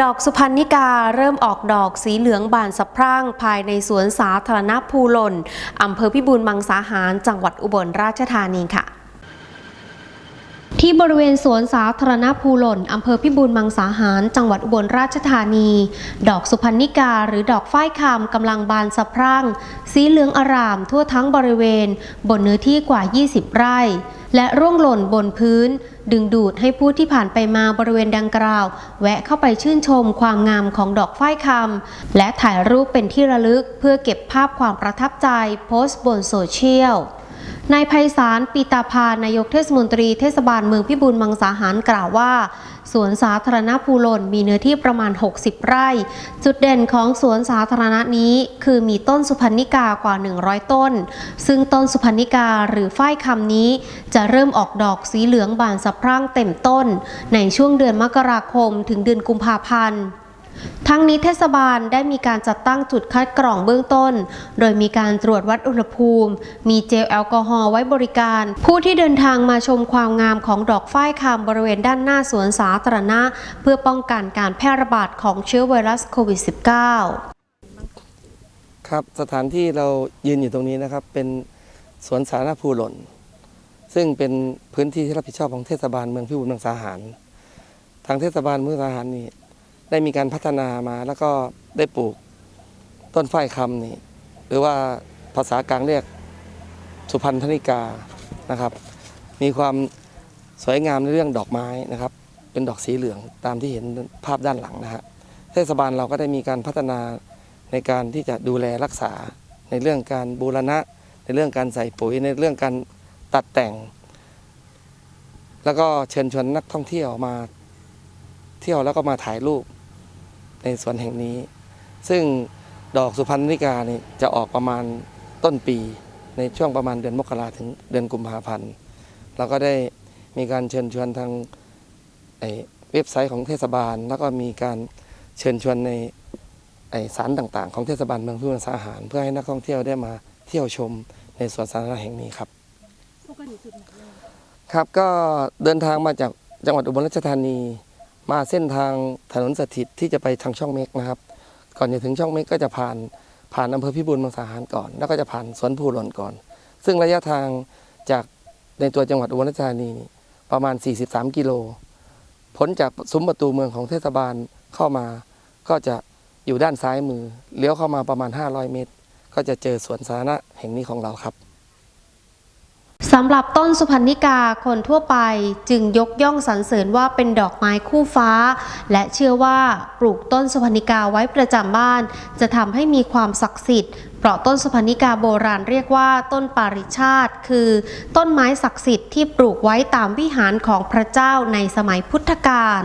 ดอกสุพรรณิกาเริ่มออกดอกสีเหลืองบานสะพรั่งภายในสวนสาธารณะภูหล่นอำเภอพิบูลมังสาหาร จังหวัดอุบลราชธานีค่ะที่บริเวณสวนสาธารณะภูหล่น อำเภอพิบูลมังสาหาร จังหวัดอุบลราชธานี ดอกสุพรรณิกา หรือดอกฝ้ายคำกำลังบานสะพรั่ง สีเหลืองอารามทั่วทั้งบริเวณ บนเนื้อที่กว่า 20 ไร่ และร่วงหล่นบนพื้น ดึงดูดให้ผู้ที่ผ่านไปมาบริเวณดังกล่าว แวะเข้าไปชื่นชมความงามของดอกฝ้ายคำและถ่ายรูปเป็นที่ระลึกเพื่อเก็บภาพความประทับใจโพสต์บนโซเชียลนายไพศาลปีตาพานายกเทศมนตรีเทศบาลเมืองพิบูลมังสาหารกล่าวว่า สวนสาธารณะภูหล่นมีเนื้อที่ประมาณ 60 ไร่ จุดเด่นของสวนสาธารณะนี้ คือมีต้นสุพรรณิกากว่า 100 ต้น ซึ่งต้นสุพรรณิกาหรือฝ้ายคำนี้ จะเริ่มออกดอกสีเหลืองบานสะพรั่งเต็มต้น ในช่วงเดือนมกราคมถึงเดือนกุมภาพันธ์ ทั้งนี้เทศบาลได้มีการจัดตั้งจุดคัดกรองเบื้องต้น โดยมีการตรวจวัดอุณหภูมิ มีเจลแอลกอฮอล์ไว้บริการ ผู้ที่เดินทางมาชมความงามของดอกฝ้ายคามบริเวณด้านหน้าสวนสาธารณะ เพื่อป้องกันการแพร่ระบาดของเชื้อไวรัสโควิด -19 ครับสถานที่เรายืนอยู่ตรงนี้นะครับ เป็นสวนสาธารณะภูหล่น ซึ่งเป็นพื้นที่ที่รับผิดชอบของเทศบาลเมืองพิบูลมังสาหาร ทางเทศบาลเมืองสาหารนี่ ได้มีการพัฒนามาแล้วก็ได้ปลูกต้นฝ้ายคำนี่หรือว่าภาษากลางเรียกสุพรรณธนิกานะครับ มีความสวยงามในเรื่องดอกไม้นะครับ เป็นดอกสีเหลืองตามที่เห็นภาพด้านหลังนะฮะเทศบาลเราก็ได้มีการพัฒนาในการที่จะดูแลรักษาในเรื่องการบูรณะ ในเรื่องการใส่ปุ๋ยในเรื่องการตัดแต่ง แล้วก็เชิญชวนนักท่องเที่ยวมาเที่ยวแล้วก็มาถ่ายรูป ในสวนแห่งนี้ ซึ่งดอกสุพรรณนิกานี่จะออกประมาณต้นปีในช่วงประมาณเดือนมกราถึงเดือนกุมภาพันธ์เราก็ได้มีการเชิญชวนทางไอ้เว็บไซต์ของเทศบาล แล้วก็มีการเชิญชวนในไอสารต่างๆ ของเทศบาลเมืองพิบูลสาหาร เพื่อให้นักท่องเที่ยวได้มาเที่ยวชมในสวนสาธารณะแห่งนี้ครับครับก็เดินทางมาจากจังหวัดอุบลราชธานี มาเส้นทางถนนสถิตที่จะไปทางช่องเม็กนะครับ ก่อนจะถึงช่องเม็กก็จะผ่านผ่านอำเภอพิบูลมังสาหารก่อน แล้วก็จะผ่านสวนภูหล่นก่อน ซึ่งระยะทางจากในตัวจังหวัดอุบลราชธานีประมาณ 43 กิโลพ้นจากซุ้มประตูเมืองของเทศบาลเข้ามา ก็จะอยู่ด้านซ้ายมือ เลี้ยวเข้ามาประมาณ 500 เมตร ก็จะเจอสวนสาธารณะแห่งนี้ของเราครับ สำหรับต้นสุพรรณิกาคนทั่วไปจึงยกย่องสรรเสริญว่าเป็นดอกไม้คู่ฟ้า และเชื่อว่าปลูกต้นสุพรรณิกาไว้ประจำบ้าน จะทำให้มีความศักดิ์สิทธิ์เพราะต้นสุพรรณิกาโบราณเรียกว่าต้นปาริชาติ คือ ต้นไม้ศักดิ์สิทธิ์ที่ปลูกไว้ตามวิหารของพระเจ้าในสมัยพุทธกาล